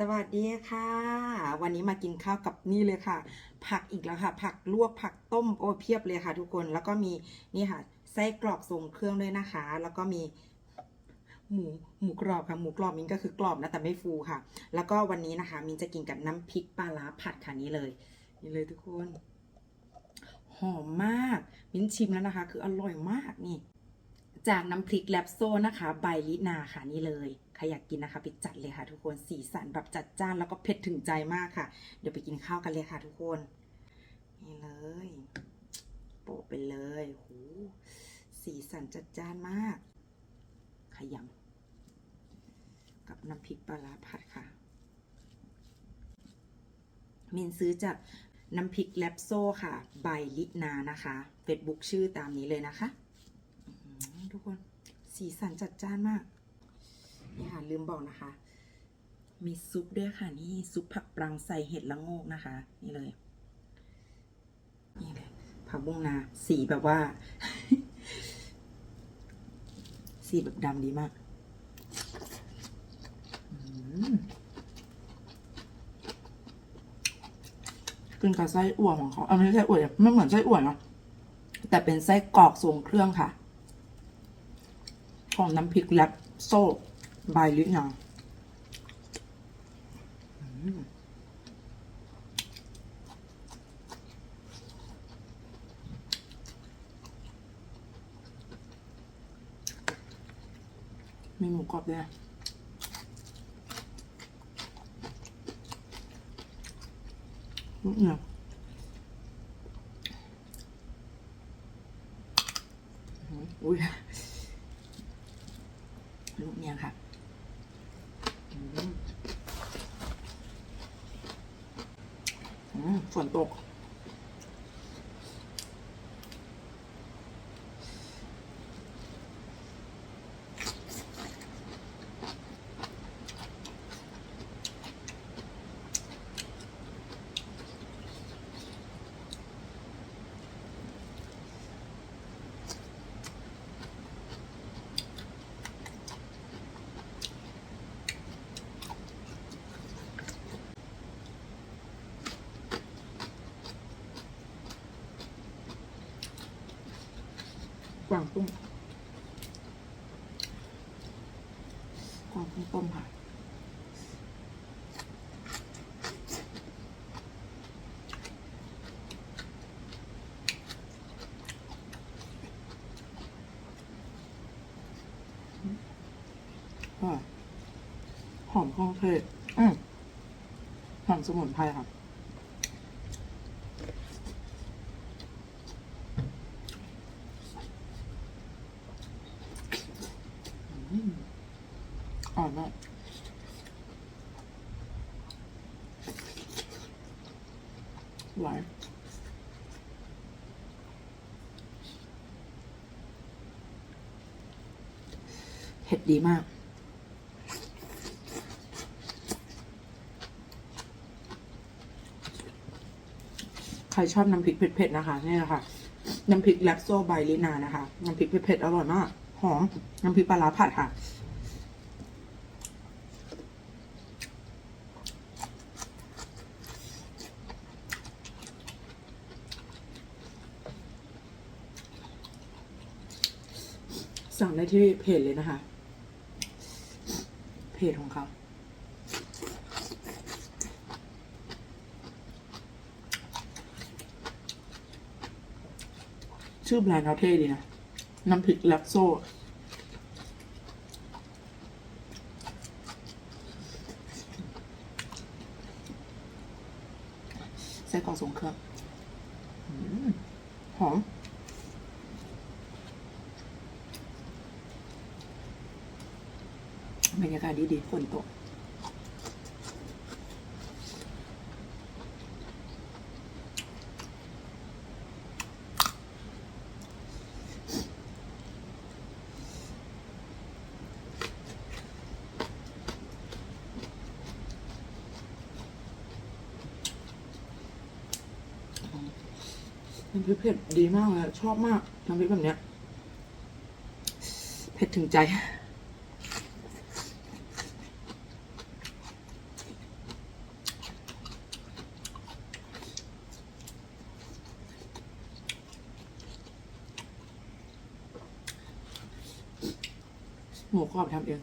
สวัสดีค่ะ วันนี้มากินข้าวกับนี่เลยค่ะ ผักอีกแล้วค่ะ ผักลวกผักต้มโอ้เพียบเลยค่ะ ทุกคนแล้วก็มีนี่ค่ะไส้กรอกทรงเครื่องด้วยนะคะ แล้วก็มีหมูหมูกรอบค่ะหมูกรอบมินก็คือกรอบนะแต่ไม่ฟูค่ะ แล้วก็วันนี้นะคะ มินจะกินกับน้ำพริกปลาร้าผัดค่ะนี่เลยนี่เลยทุกคน หอมมาก มินชิมแล้วนะคะ คืออร่อยมากนี่ จากน้ำพริกแลบโซนะคะ ใบลินาค่ะนี่เลย ใครอยากกินนะคะไปจัดเลยค่ะ ทุกคนสีสันแบบจัดจ้านแล้วก็เผ็ดถึงใจมากค่ะ เดี๋ยวไปกินข้าวกันเลยค่ะ ทุกคนนี่เลยโปะไปเลยหูสีสันจัดจ้านมากขยำกับน้ำพริกปลาผัดค่ะ มินซื้อจากน้ำพริกแลบโซค่ะ ใบลินานะคะ Facebook ชื่อตามนี้เลยนะคะ ทุกคน สีสันจัดจ้านมาก นี่ค่ะลืมบอกนะคะ มีซุปด้วยค่ะ นี่ซุปผักปรังใส่เห็ดละโงกนะคะ นี่เลย นี่เลยผักบุ้งนา สีแบบว่า สีแบบดำดีมากกินกับไส้อั่วของเขาเอาไม่ใช่ไส้อั่วไม่เหมือนไส้อั่วเนาะแต่เป็นไส้กรอกทรงเครื่องค่ะ ของน้ำพริกแลบโซ่ บายลินาอืมมีหมูกรอบด้วยนะลูกเนี่ย อุ้ยลูกเนี่ยค่ะอืมอืมฝนตก กวางตุ้งกวางตุ้งต้มค่ะอะหอมเครื่องเทศหอมสมุนไพรค่ะ อืม อ่อนมากหวานเผ็ดดีมากใครชอบน้ำพริกเผ็ดๆนะคะนี่แหละค่ะน้ำพริกแลปโซไบลินานะคะ น้ำพริกเผ็ดๆอร่อยมาก หอม น้ำพริกปลาร้าผัดค่ะ สั่งได้ที่เพจเลยนะคะ เพจของเขาชื่อแบรนด์เขาเท่ดีนะ น้ำพริกแลปโซไส้กรอกทรงเครื่องหอม บรรยากาศ ดีๆฝนตกน้ำพริกเผ็ดดีมากเลยชอบมากน้ำพริกแบบเนี้ย เผ็ดถึงใจ อบทำเอง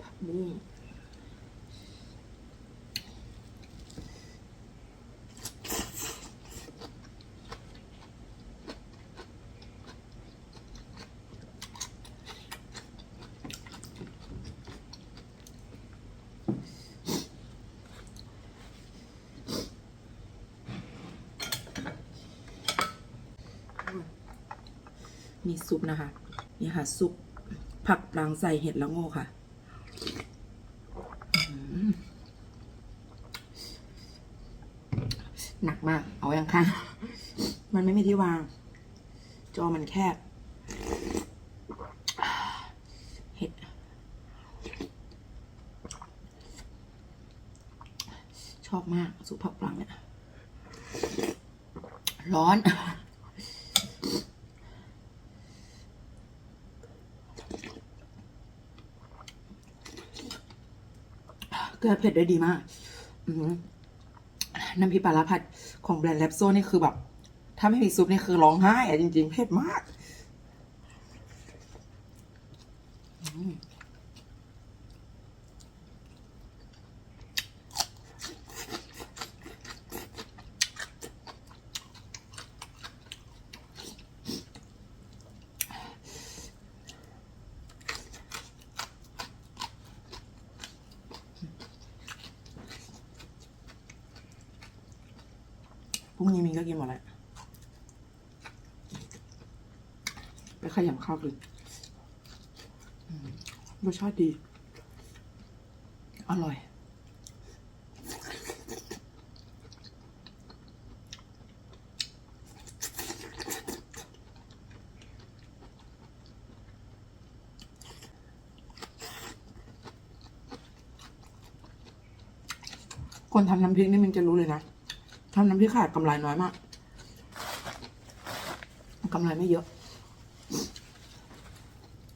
ผักบุ้ง มีซุปนะคะ นี่ค่ะ ซุปผักปรางใส่เห็ดละโง่ค่ะหนักมาก เอาอย่างค่ะ มันไม่มีที่วาง จอมันแคบ เห็ด ชอบมาก สุปผักปลังเนี่ย ร้อน เกลือเผ็ดได้ดีมากน้ำพริกปลาร้าผัดของแบรนด์แลปโซนี่คือแบบ ถ้าไม่มีซุปนี่คือร้องไห้อะจริง ๆ เผ็ดมากอืม พรุ่งนี้มีก็กินหมดแล้วไปขยำข้าวเลยอืมรสชาติดี อร่อย คนทำน้ำพริกนี่มันจะรู้เลยนะ ทำน้ำพริกขาดกำไรน้อยมากกำไรไม่เยอะ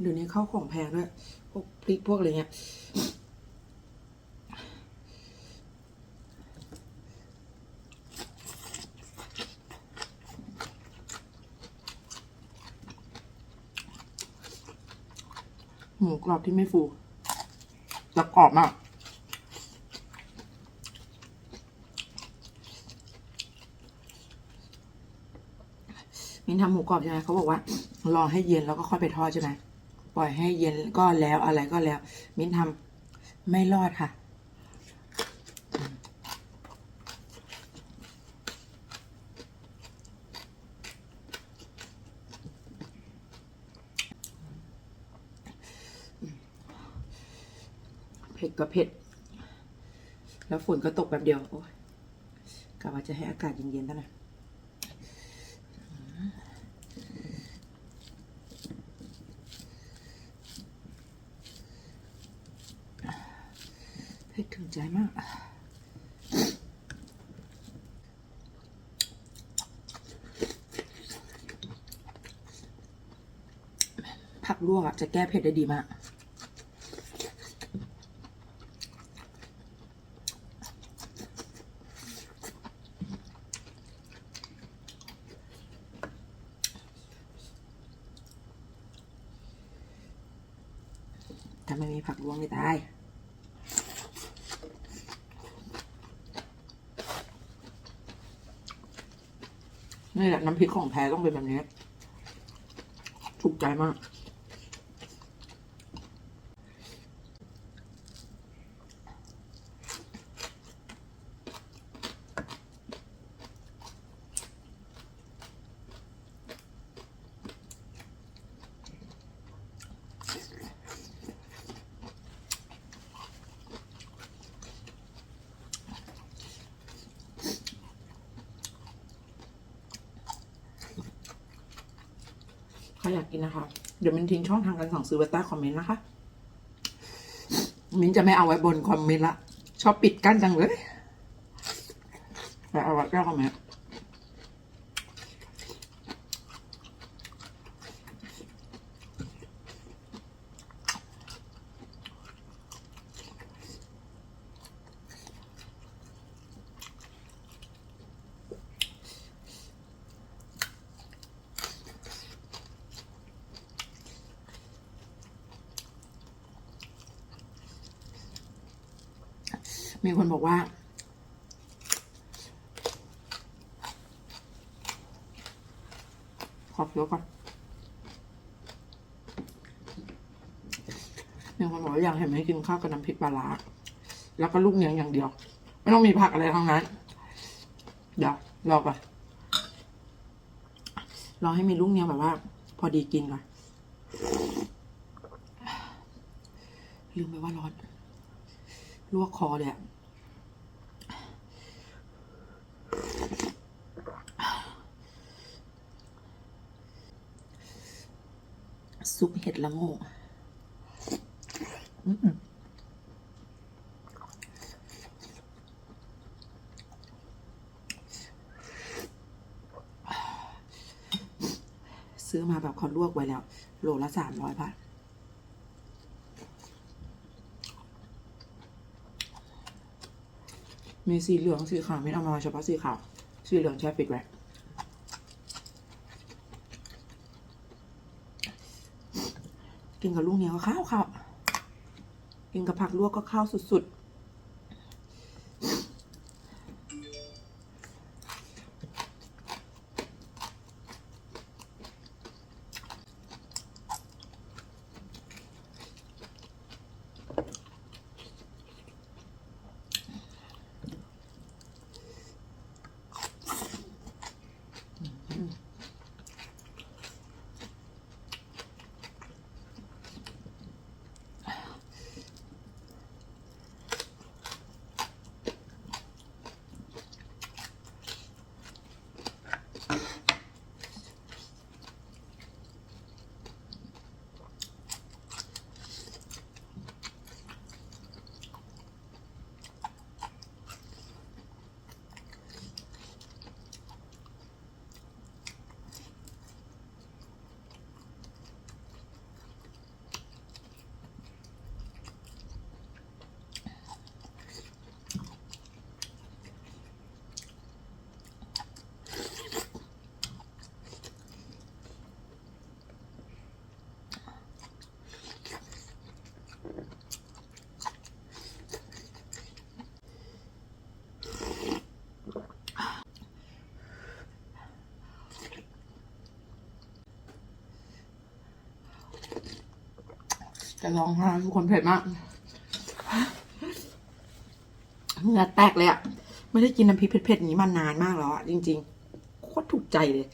เดี๋ยวนี้ข้าวของแพงด้วย พวกพริกพวกอะไรเงี้ย หมูกรอบที่ไม่ฟูแต่กรอบมาก มินทำหมูกรอบใช่ไหมเขาบอกว่ารอให้เย็นแล้วก็ค่อยไปทอดใช่ไหมปล่อยให้เย็นก็แล้วอะไรก็แล้ว มินทำไม่รอดค่ะ เผ็ดก็เผ็ด แล้วฝนก็ตกแบบเดียว โอ้ยกะว่าจะให้อากาศเย็นๆตั้งนะ เผ็ดถึงใจมาก ผักลวกอะ จะแก้เผ็ดได้ดีมากถ้าไม่มีผักลวกไม่ตาย นี่แหละน้ำพริกของแท้ต้องเป็นแบบนี้ ถูกใจมาก ครอยากกินนะคะ เดี๋ยวมินทิ้งช่องทางการสั่งซื้อไว้ใต้คอมเมนต์นะคะ มินจะไม่เอาไว้บนคอมเมนต์ละ ชอบปิดกั้นจังเลยแต่เอาไว้ใต้คอมเมนต์ มีคนบอกว่า ขอเคี้ยวก่อนมีคนบอกว่าอยากเห็นให้กินข้าวกับน้ำพริกปลาร้าแล้วก็ลูกเนียงอย่างเดียว ไม่ต้องมีผักอะไรทั้งนั้น เดี๋ยวรอก่อนรอให้มีลูกเนียงแบบว่า พอดีกินก่อนลืมไปว่าร้อนลวกคอเลยอะ ซุปเห็ดละโงกซื้อมาแบบเขาลวกไว้แล้ว โลละสามร้อยบาทมีสีเหลืองสีขาวไม่เอามาเฉพาะสีขาวสีเหลืองแช่ปิดไว้ กินกับลูกเหนียวก็ข้าวข้าวกินกับผักลวกก็ข้าวสุดๆ จะร้องไห้ทุกคนเผ็ดมากเหงื่อแตกเลยอะไม่ได้กินน้ำพริกเผ็ดๆอย่างนี้มานานมากแล้วอะจริงๆโคตรถูกใจเลย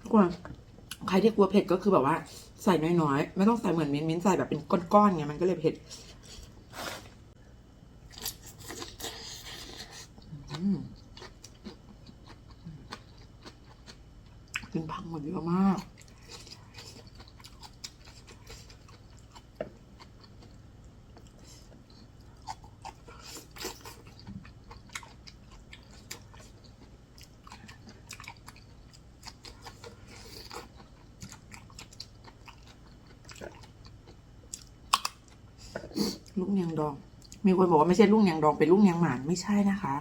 ทุกคนใครที่กลัวเผ็ดก็คือแบบว่า ใส่น้อยๆ ไม่ต้องใส่เหมือนมิ้นท์มิ้นท์ใส่แบบเป็นก้อนๆไงมันก็เลยเผ็ดอืมกินพังหมดเยอะมาก ลูกเนียงดอง มีคนบอกว่าไม่ใช่ลูกเนียงดองเป็นลูกเนียงหมานไม่ใช่นะคะ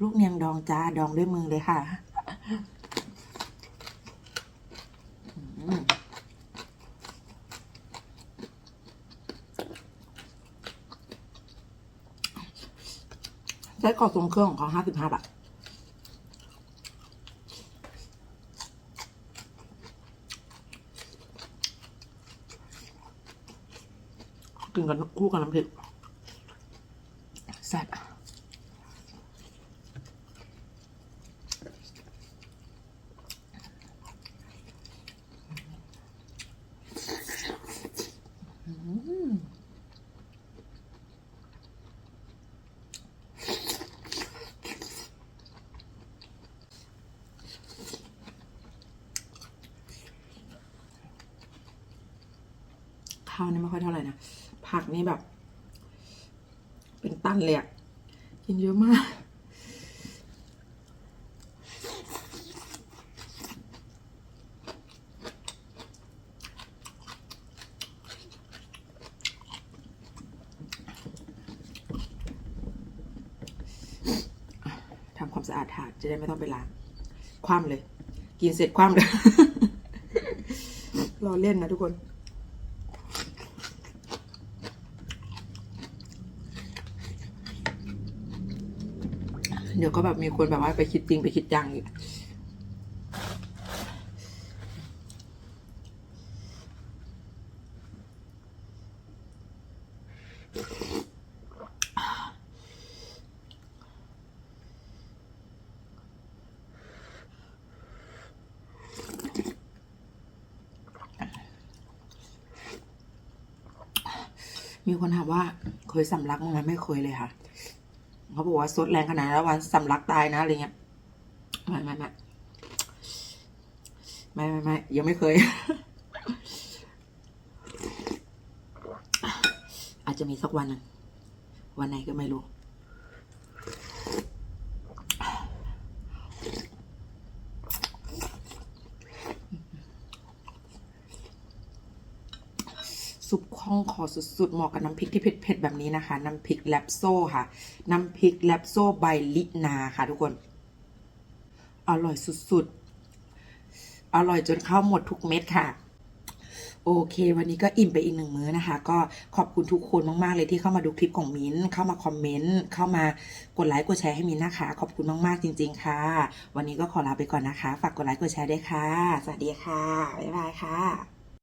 ลูกเนียงดองจ้าดองด้วยมือเลยค่ะใช้กรอกทรงเครื่องของเขาห้าสิบห้าบาท กินกันคู่กับน้ำพริกแซ่บข้าวนี่ไม่ค่อยเท่าไหร่นะ ผักนี่แบบ เป็นตันเลยอะกินเยอะมากทำความสะอาดถาดจะได้ไม่ต้องไปล้าง คว่ำเลย กินเสร็จคว่ำเลย รอเล่นนะทุกคน เดี๋ยวก็แบบมีคนแบบว่าไปคิดจริงไปคิดจังอีกมีคนถามว่าเคยสำลักมั้งไหมไม่เคยเลยค่ะ เขาบอกว่าซดแรงขนาดนั้นแล้ววันสำลักตายนะอะไรเงี้ยไม่ไม่ไม่ไม่ไม่ไม่ยังไม่เคย อาจจะมีสักวันนึงวันไหนก็ไม่รู้ ซุปคล่องคอสุดๆเหมาะกับน้ำพริกที่เผ็ดๆแบบนี้นะคะ น้ำพริกแลปโซ่ค่ะ น้ำพริกแลปโซ่ใบลินาค่ะทุกคน อร่อยสุดๆ อร่อยจนเข้าหมดทุกเม็ดค่ะ โอเค วันนี้ก็อิ่มไปอีกหนึ่งมื้อนะคะ ก็ขอบคุณทุกคนมากๆเลยที่เข้ามาดูคลิปของมิ้น เข้ามาคอมเมนต์ เข้ามากดไลค์กดแชร์ให้มิ้นนะคะ ขอบคุณมากๆจริง ๆ ค่ะ วันนี้ก็ขอลาไปก่อนนะคะ ฝากกดไลค์กดแชร์ด้วยค่ะ สวัสดีค่ะ บ๊ายบายค่ะ